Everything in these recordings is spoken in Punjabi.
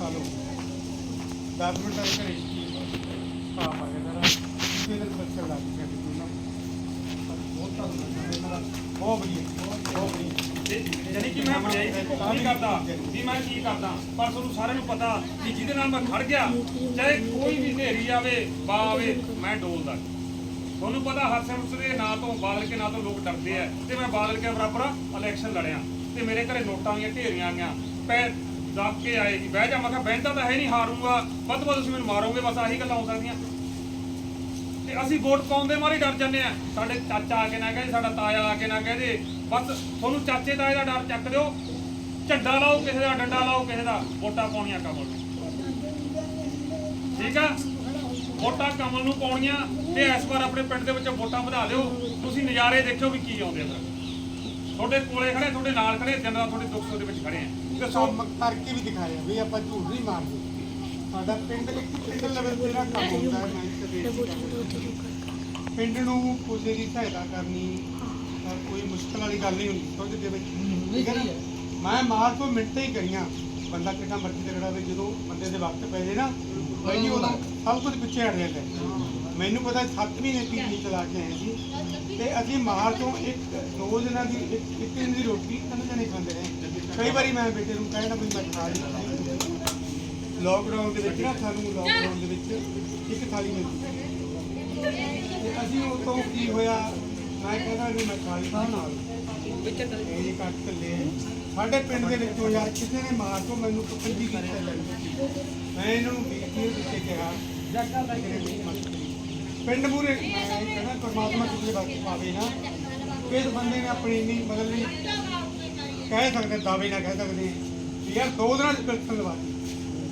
ਗਏ 10 ਮਿੰਟ ਤੱਕ ਘਰੇ ਆ ਪਾ ਗਿਆ ਜਰਾ ਕਿਸੇ ਦਿਨ ਬੱਚਾ ਲੱਗ ਗਿਆ ਕਿ ਨਾ। ਬਹੁਤ ਧੰਨਵਾਦ ਬਹੁਤ ਵਧੀਆ। ਬਹੁਤ ਵਧੀਆ। ਯਾਨੀ ਕਿ ਮੈਂ ਭਜਾਈ ਕੀ ਕਰਦਾ ਵੀ ਮੈਂ ਕੀ ਕਰਦਾ। ਪਰ ਤੁਹਾਨੂੰ ਸਾਰਿਆਂ ਨੂੰ ਪਤਾ ਕਿ ਜਿਹਦੇ ਨਾਲ ਮੈਂ ਖੜ ਗਿਆ ਚਾਹੇ ਕੋਈ ਵੀ ਹਨੇਰੀ ਆਵੇ ਬਾ ਆਵੇ ਮੈਂ ਡੋਲਦਾ। ਤੁਹਾਨੂੰ ਪਤਾ ਹਰਸਿਮਰਤ ਦੇ ਨਾਂ ਤੋਂ ਬਾਦਲ ਕੇ ਨਾਂ ਤੋਂ ਲੋਕ ਡਰਦੇ ਆ। ਤੇ ਮੈਂ ਬਾਦਲ ਕੇ ਬਰਾਬਰ ਇਲੈਕਸ਼ਨ ਲੜਿਆ। ਤੇ ਮੇਰੇ ਘਰੇ ਨੋਟਾਂ ਦੀਆਂ ਢੇਰੀਆਂ ਆਈਆਂ। ਪੈ ਦੱਬ ਕੇ ਆਏ ਜੀ। ਬਹਿ ਜਾ, ਮੈਂ ਕਿਹਾ ਬਹਿੰਦਾ ਤਾਂ ਹੈ ਨਹੀਂ, ਹਾਰੂੰਗਾ। ਵੱਧ ਵੱਧ ਤੁਸੀਂ ਮੈਨੂੰ ਮਾਰੋਗੇ, ਬਸ ਆਹੀ ਗੱਲਾਂ ਹੋ ਸਕਦੀਆਂ। ਤੇ ਅਸੀਂ ਵੋਟ ਪਾਉਂਦੇ ਮਾਰੇ ਡਰ ਜਾਂਦੇ ਆ। ਸਾਡੇ ਚਾਚਾ ਆ ਕੇ ਨਾ ਕਹੇ, ਸਾਡਾ ਤਾਇਆ ਆ ਕੇ ਨਾ ਕਹਦੇ ਬਸ ਤੁਹਾਨੂੰ ਚਾਚੇ ਤਾਏ ਦਾ ਡਰ ਚੱਕ ਦਿਓ। ਝੰਡਾ ਲਾਓ ਕਿਸੇ ਦਾ, ਡੰਡਾ ਲਾਓ ਕਿਸੇ ਦਾ। ਵੋਟਾਂ ਪਾਉਣੀਆਂ ਕਮਲ ਨੂੰ। ਠੀਕ ਆ? ਵੋਟਾਂ ਕਮਲ ਨੂੰ ਪਾਉਣੀਆਂ। ਤੇ ਇਸ ਵਾਰ ਆਪਣੇ ਪਿੰਡ ਦੇ ਵਿੱਚ ਵੋਟਾਂ ਵਧਾ ਦਿਓ। ਤੁਸੀਂ ਨਜ਼ਾਰੇ ਦੇਖਿਓ ਵੀ ਕੀ ਆਉਂਦੇ ਆ। ਤੁਹਾਡੇ ਕੋਲੇ ਖੜੇ ਤੁਹਾਡੇ ਨਾਲ ਖੜੇ ਜਨਰਲ ਤੁਹਾਡੇ ਦੁੱਖ ਸੁੱਖ ਦੇ ਵਿੱਚ ਖੜੇ ਆ। ਤੇ ਸੋ ਕੰਮ ਕਰਕੇ ਵੀ ਦਿਖਾਇਆ ਵੀ ਆਪਾਂ ਝੂਠ ਨਹੀਂ ਮਾਰਦੇ। ਸਾਡਾ ਪਿੰਡ ਦੇ ਪਿੰਡ ਲੈਵਲ ਤੇ ਨਾ ਕੰਮ ਹੁੰਦਾ ਹੈ ਮੈਂ ਇੱਕ। ਪਿੰਡ ਨੂੰ ਕਿਸੇ ਦੀ ਸਹਾਇਤਾ ਕਰਨੀ ਕੋਈ ਮੁਸ਼ਕਲ ਵਾਲੀ ਗੱਲ ਨਹੀਂ ਹੁੰਦੀ ਸਮਝ ਦੇ ਵਿੱਚ? ਮੈਂ ਮਾਰ ਤੋਂ ਮਿੰਟਾਂ ਹੀ ਕਰੀਆਂ। ਬੰਦਾ ਕਿੰਨਾ ਮਰਜ਼ੀ ਤਗੜਾ ਹੋਵੇ ਜਦੋਂ ਬੰਦੇ ਦੇ ਵਕਤ ਪੈ ਜੇ ਨਾ ਬਾਈ ਉਹਦਾ ਸਭ ਕੁਝ ਪਿੱਛੇ ਹਟ ਜਾਂਦਾ ਹੈ। ਮੈਨੂੰ ਪਤਾ 7 ਮਹੀਨੇ ਦੀ ਚਲਾ ਕੇ ਆਏ ਸੀ। ਤੇ ਅਸੀਂ ਮਾਰ ਤੋਂ ਇੱਕ, ਦੋ ਦਿਨਾਂ ਦੀ ਇੱਕ ਇੱਕ ਦਿਨ ਦੀ ਰੋਟੀ ਤਿੰਨ ਜਣੇ ਖਾਂਦੇ ਰਹੇ। ਕਈ ਵਾਰੀ ਮੈਂ ਬੇਟੇ ਨੂੰ ਕਹਿਣਾ ਵੀ ਮੈਂ ਖਾ ਲਈ ਲੋਕਡਾਊਨ ਦੇ ਵਿੱਚ ਨਾ, ਸਾਨੂੰ ਲੋਕਡਾਊਨ ਦੇ ਵਿੱਚ ਇੱਕ ਥਾਲੀ ਮਿਲਦੀ ਤੇ ਅਸੀਂ ਉਹ ਤੋਂ ਕੀ ਹੋਇਆ, ਮੈਂ ਕਹਿੰਦਾ ਵੀ ਮੈਂ ਖਾ ਲਈ ਨਾਲ ਇਹ ਕੱਟ ਲੈ ਸਾਡੇ ਪਿੰਡ ਦੇ ਵਿੱਚੋਂ ਯਾਰ ਕਿਸੇ ਨੇ ਮਾਰ ਤੋਂ ਮੈਨੂੰ ਪਸੰਦੀ ਕੀਤਾ ਲੱਗੀ ਮੈਂ ਇਹਨਾਂ ਨੂੰ ਵੀਡੀਓ ਦਿੱਤੇ ਕਿਹਾ। ਜੱਗਾ ਦਾ ਪਿੰਡ ਮੂਰੇ ਮੈਂ ਕਹਿੰਦਾ ਪਰਮਾਤਮਾ ਕਿਸੇ ਬਾਕੀ ਪਾਵੇ ਨਾ। ਇਸ ਬੰਦੇ ਨੇ ਆਪਣੀ ਨਹੀਂ ਕਹਿ ਸਕਦੇ ਦਾਅਵੇ ਨਾ ਕਹਿ ਸਕਦੇ। ਵੀ ਯਾਰ ਦੋ ਦਿਨਾਂ ਚ ਪਿਲਸਨ ਲਵਾਤੀ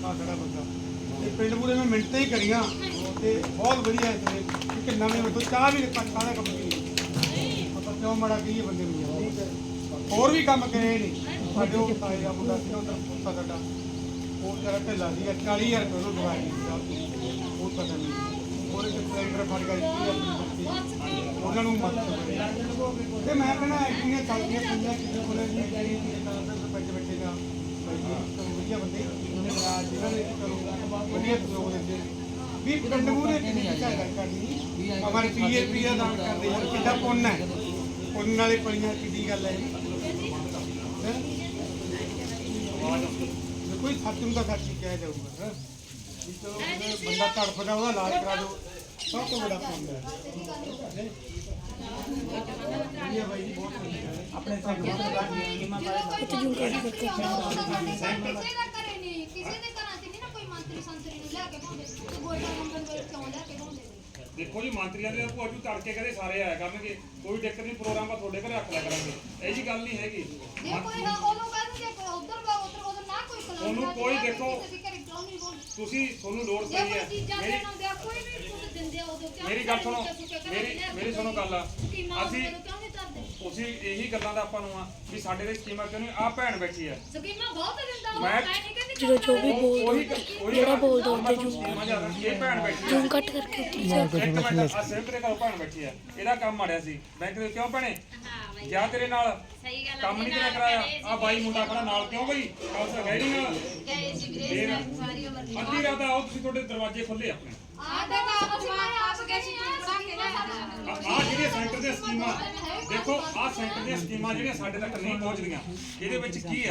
ਆ ਖੜਾ ਬੰਦਾ। ਤੇ ਪਿੰਡ ਪੂਰੇ ਮੈਂ ਮਿੰਟਾਂ ਹੀ ਕਰੀਆਂ। ਤੇ ਬਹੁਤ ਵਧੀਆ ਹੈ ਕਿ ਨਵੇਂ ਮਤਲਬ ਚਾਹ ਵੀ ਚਾਹ ਦਾ ਕੰਮ ਕੀ ਪਤਾ ਕਿਉਂ ਮੜਾ ਗਈ ਬੰਦੇ ਨੂੰ। ਹੋਰ ਵੀ ਕੰਮ ਕਰੇ ਨਹੀਂ ਸਾਡੇ ਉਹ ਸਾਈ ਦਾ ਮੁੰਡਾ ਸੀ ਉਧਰ ਪੁੱਤਾ ਸਾਡਾ। ਉਹ ਜਰਾ ਢਿੱਲਾ ਸੀ 40000 ਰੁਪਏ ਉਹਨੂੰ ਦਵਾਈ ਦਿੱਤੀ। ਉਹ ਪਤਾ ਨਹੀਂ। ਉਹਨੇ ਤੇ ਫੜ ਕੇ ਦਿੱਤੀ ਆਪਣੀ ਉਹਨਾਂ ਨੂੰ ਮਤ ਤੇ ਮੈਂ ਕਹਿੰਦਾ ਐਕਟੀਆਂ ਚੱਲਦੀਆਂ ਪਈਆਂ ਕਿਸੇ ਕੋਲੇ ਵੀ ਸਰਪੰਚ ਬੈਠੇ ਦਾ ਵਧੀਆ ਬੰਦੇ ਜਿਹਨਾਂ ਨੇ ਚਲੋ ਵਧੀਆ ਸਹਿਯੋਗ ਦਿੰਦੇ ਵੀ ਪਿੰਡ ਮੂਰੇ ਕਿੰਨੀ ਚਾਹੀਦਾ ਕਰਨੀ ਅਮਰ ਪੀਏ ਪੀਏ ਦਾਨ ਕਰਦੇ ਯਾਰ, ਕਿੱਡਾ ਪੁੰਨ ਹੈ। ਪੁੰਨ ਵਾਲੇ ਪਲੀਆਂ ਕਿੱਡੀ ਗੱਲ ਹੈ ਕੋਈ ਸੱਚ ਨੂੰ ਤਾਂ ਸੱਚ ਹੀ ਕਿਹਾ ਜਾਊਗਾ ਚਲੋ ਬੰਦਾ- ਬੰਦਾ ਤੜਫਦਾ, ਉਹਦਾ ਇਲਾਜ ਕਰਾ ਦਿਓ। ਸਭ ਤੋਂ ਵੱਡਾ ਪੁੰਨ ਹੈ ਹੈਂ? ਵਧੀਆ ਜੀ, ਬਹੁਤ ਵਧੀਆ ਹੈ। ਆਪਣੇ ਸਾਥ ਬਹੁਤ ਵਧੀਆ ਕਿਸੇ ਦਾ ਘਰੇ ਨਹੀਂ ਕਿਸੇ ਦੇ ਘਰਾਂ 'ਚ ਨਹੀਂ ਨਾ ਕੋਈ ਮੰਤਰੀ ਸੰਤਰੀ ਨੂੰ ਲੈ ਕੇ ਪਾਉਂਦੇ ਤੇ ਵੋਟਾਂ ਮੰਗਣ ਵੇਲੇ ਕਿਉਂ ਲੈ ਕੇ ਪਾਉਂਦੇ ਦੇਖੋ ਜੀ ਮੰਤਰੀਆਂ ਦੇ ਭੂਆ ਤੜਕੇ ਕਦੇ ਸਾਰੇ ਆਇਆ ਕਰਨਗੇ ਕੋਈ ਦਿੱਕਤ ਨਹੀਂ ਪ੍ਰੋਗਰਾਮ ਆ ਤੁਹਾਡੇ ਘਰੇ ਰੱਖ ਲਿਆ ਕਰਾਂਗੇ ਇਹ ਜੀ ਗੱਲ ਨਹੀਂ ਹੈਗੀ ਜੇ ਕੋਈ ਨਾ ਉਹਨੂੰ ਕਹਿੰਦੇ ਜੇ ਕੋਈ ਉਧਰ ਵਾ ਉਧਰ ਉਧਰ ਨਾ ਕੋਈ ਦੇਖੋ- ਤੁਸੀਂ ਤੁਹਾਨੂੰ ਲੋੜ ਪਈ ਹੈ। ਮੇਰੀ ਆ ਆ ਮੇਰੀ ਗੱਲ ਸੁਣੋ ਮੇਰੀ ਮੇਰੀ ਸੁਣੋ ਗੱਲ ਸਕੀਮਾਂ ਅਸੀਂ ਤੁਸੀਂ ਇਹੀ ਗੱਲਾਂ ਦਾ ਆਪਾਂ ਨੂੰ ਆ ਵੀ ਸਾਡੇ ਦੇ ਸਕੀਮਾਂ ਕਿਉਂ ਨਹੀਂ? ਆ ਭੈਣ ਬੈਠੀ ਹੈ। ਸਕੀਮਾਂ ਬਹੁਤ ਦਿੰਦਾ ਮੈਂ- ਜਦੋਂ ਜੋ ਵੀ ਬੋਲ ਜਿਹੜਾ ਬੋਲਦਾ ਉਹਦੇ ਜੋ। ਸਕੀਮਾਂ ਜ਼ਿਆਦਾ ਇਹ ਭੈਣ ਬੈਠੀ ਹੈ ਜੂਮ ਕੱਟ ਕਰਕੇ ਉੱਤੇ ਜਾ ਇਹਦਾ ਕੰਮ ਮਾੜਿਆ ਸੀ। ਬੈਂਕ ਦੇ ਕਿਉਂ ਭੈਣੇ? ਜਾਂ ਤੇਰੇ ਨਾਲ। ਸਹੀ ਗੱਲ ਕੰਮ ਨਹੀਂ ਤੇਰੇ ਕਰਾਇਆ। ਆ ਬਾਈ ਮੁੰਡਾ ਖੜਾ ਨਾਲ ਕਿਉਂ ਬਈ? ਕਾਸ ਹੈ ਨਹੀਂ ਨਾਲ। ਗਏ ਸੀ ਫੇਰ ਗ੍ਰੇਸ ਸਾਰੀ ਉਮਰ ਦੀ। ਅੱਧੀ ਰਾਤ ਆਓ ਤੁਸੀਂ ਤੁਹਾਡੇ ਦਰਵਾਜ਼ੇ ਖੁੱਲੇ ਆਪਣੇ। ਆ ਦੇ ਨਾ ਅਸੀਂ ਮੈਂ ਆਪ ਗਏ ਸੀ ਆ ਜਿਹੜੀਆਂ ਸੈਂਟਰ ਦੀਆਂ ਸਕੀਮਾਂ ਦੇਖੋ ਆ ਸੈਂਟਰ ਦੀਆਂ ਸਕੀਮਾਂ ਜਿਹੜੀਆਂ ਸਾਡੇ ਤੱਕ ਨਹੀਂ ਪਹੁੰਚਦੀਆਂ ਇਹਦੇ ਵਿੱਚ ਕੀ ਹੈ?